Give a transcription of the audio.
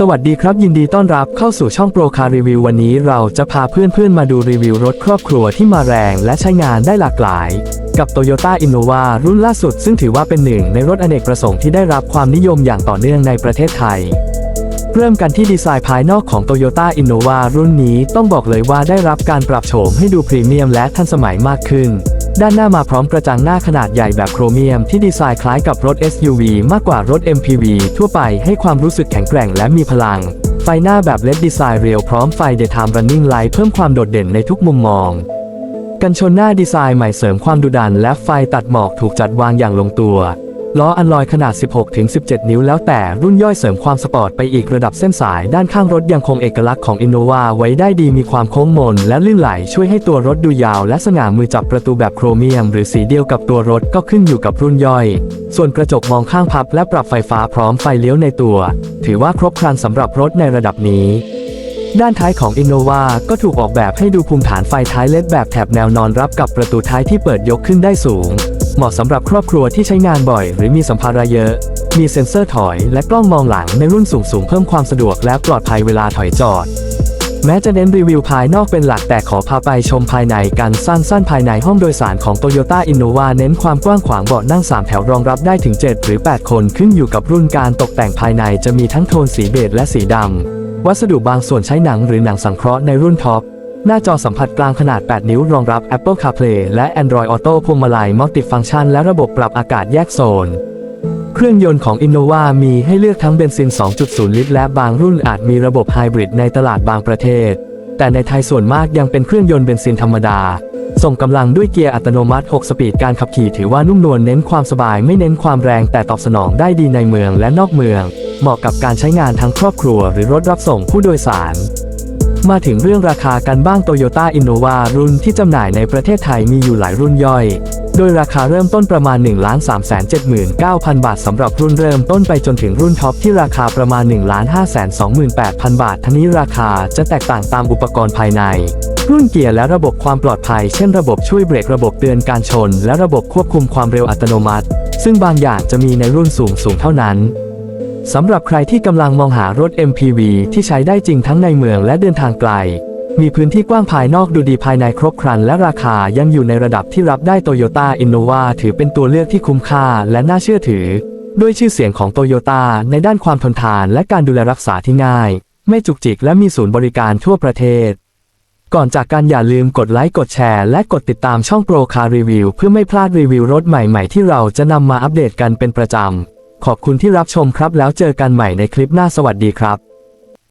สวัสดีครับ ยินดีต้อนรับเข้าสู่ช่องโปรคารีวิววันนี้เราจะพาเพื่อนๆมาดูรีวิวรถครอบครัวที่มาแรงและใช้งานได้หลากหลาย กับ Toyota Innova รุ่นล่าสุด ซึ่งถือว่าเป็นหนึ่งในรถอเนกประสงค์ที่ได้รับความนิยมอย่างต่อเนื่องในประเทศไทย เริ่มกันที่ดีไซน์ภายนอกของ Toyota Innova รุ่นนี้ต้องบอกเลยว่าได้รับการปรับโฉมให้ดูพรีเมียมและทันสมัยมากขึ้น ด้านหน้ามาพร้อมกระจังหน้าขนาดใหญ่แบบโครเมียมที่ดีไซน์คล้ายกับรถ SUV มากกว่ารถ MPV ทั่วไปให้ความรู้สึกแข็งแกร่งและมีพลัง ไฟหน้าแบบเลดดีไซน์เรียวพร้อมไฟ Daytime Running Light เพิ่มความโดดเด่นในทุกมุมมอง กันชนหน้าดีไซน์ใหม่เสริมความดุดันและไฟตัดหมอกถูกจัดวางอย่างลงตัว ล้ออันลอยขนาด 16-17 นิ้วแล้วแต่รุ่นย่อยเสริมความสปอร์ตไปอีกระดับเส้นสายด้านข้างรถยังคงเอกลักษณ์ของ Innova ไว้ได้ดีมีความโค้งมนและลื่นไหลช่วยให้ตัวรถดูยาวและสง่ามือจับประตูแบบโครเมียม หรือสีเดียวกับตัวรถก็ขึ้นอยู่กับรุ่นย่อย ส่วนกระจกมองข้างพับและปรับไฟฟ้าพร้อมไฟเลี้ยวในตัว ถือว่าครบครันสำหรับรถในระดับนี้ด้านท้ายของ Innova ก็ถูกออกแบบให้ดูภูมิฐานไฟท้ายเล็ดแบบแถบแนวนอนรับกับประตูท้ายที่เปิดยกขึ้นได้สูง เหมาะสำหรับครอบครัวที่ใช้งานบ่อย หรือมีสัมภาระเยอะ มีเซ็นเซอร์ถอยและกล้องมองหลังในรุ่นสูงสูงเพิ่มความสะดวกและปลอดภัยเวลาถอยจอด แม้จะเน้นรีวิวภายนอกเป็นหลักแต่ขอพาไปชมภายในกันสั้นๆภายในห้องโดยสารของ Toyota Innova เน้นความกว้างขวางเบาะนั่ง 3 แถวรองรับได้ถึง 7 หรือ 8 คนขึ้นอยู่กับรุ่นการตกแต่งภายในจะมีทั้งโทนสีเบจและสีดำวัสดุบางส่วนใช้หนังหรือหนังสังเคราะห์ในรุ่นท็อป หน้าจอสัมผัสกลางขนาด 8 นิ้วรองรับ Apple CarPlay และ Android Auto พวงมาลัยมัลติฟัง c t ชันและระบบปรับอากาศแยกโซน เครื่องยนต์ของ Innova มีให้เลือกทั้งเบนซิน 2.0 ลิตร และบางรุ่นอาจมีระบบไฮบริดในตลาดบางประเทศ แต่ในไทยส่วนมากยังเป็นเครื่องยนต์เบนซินธรรมดา ส่งกำลังด้วยเกียร์อัตโนมัติ 6 สปีดการขับขี่ถือว่านุ่มนวลเน้นความสบายไม่เน้นความแรงแต่ตอบสนองได้ดีในเมืองและนอกเมือง เหมาะกับการใช้งานทั้งครอบครัว หรือรถรับส่งผู้โดยสาร มาถึงเรื่องราคากันบ้าง Toyota Innova รุ่นที่จำหน่ายในประเทศไทยมีอยู่หลายรุ่นย่อย โดยราคาเริ่มต้นประมาณ 1 3 7 9 0 0 0บาทสำหรับรุ่นเริ่มต้นไปจนถึงรุ่นท็อปที่ราคาประมาณ 1 5 2 8 0 0 0 บาท ทั้งนี้ราคาจะแตกต่างตามอุปกรณ์ภายใน รุ่นเกียร์และระบบความปลอดภัย เช่นระบบช่วยเบรกระบบเตือนการชน และระบบควบคุมความเร็วอัตโนมัติ ซึ่งบางอย่างจะมีในรุ่นสูงสูงเท่านั้น สำหรับใครที่กำลังมองหารถ MPV ที่ใช้ได้จริงทั้งในเมืองและเดินทางไกล มีพื้นที่กว้างภายนอกดูดีภายในครบครันและราคายังอยู่ในระดับที่รับได้ Toyota Innova ถือเป็นตัวเลือกที่คุ้มค่าและน่าเชื่อถือ ด้วยชื่อเสียงของ Toyota ในด้านความทนทานและการดูแลรักษาที่ง่าย ไม่จุกจิกและมีศูนย์บริการทั่วประเทศ ก่อนจากกันอย่าลืมกดไลค์กดแชร์และกดติดตามช่องโปรคารีวิวเพื่อไม่พลาดรีวิวรถใหม่ๆ ที่เราจะนำมาอัปเดตกันเป็นประจำ ขอบคุณที่รับชมครับแล้วเจอกันใหม่ในคลิปหน้าสวัสดีครับ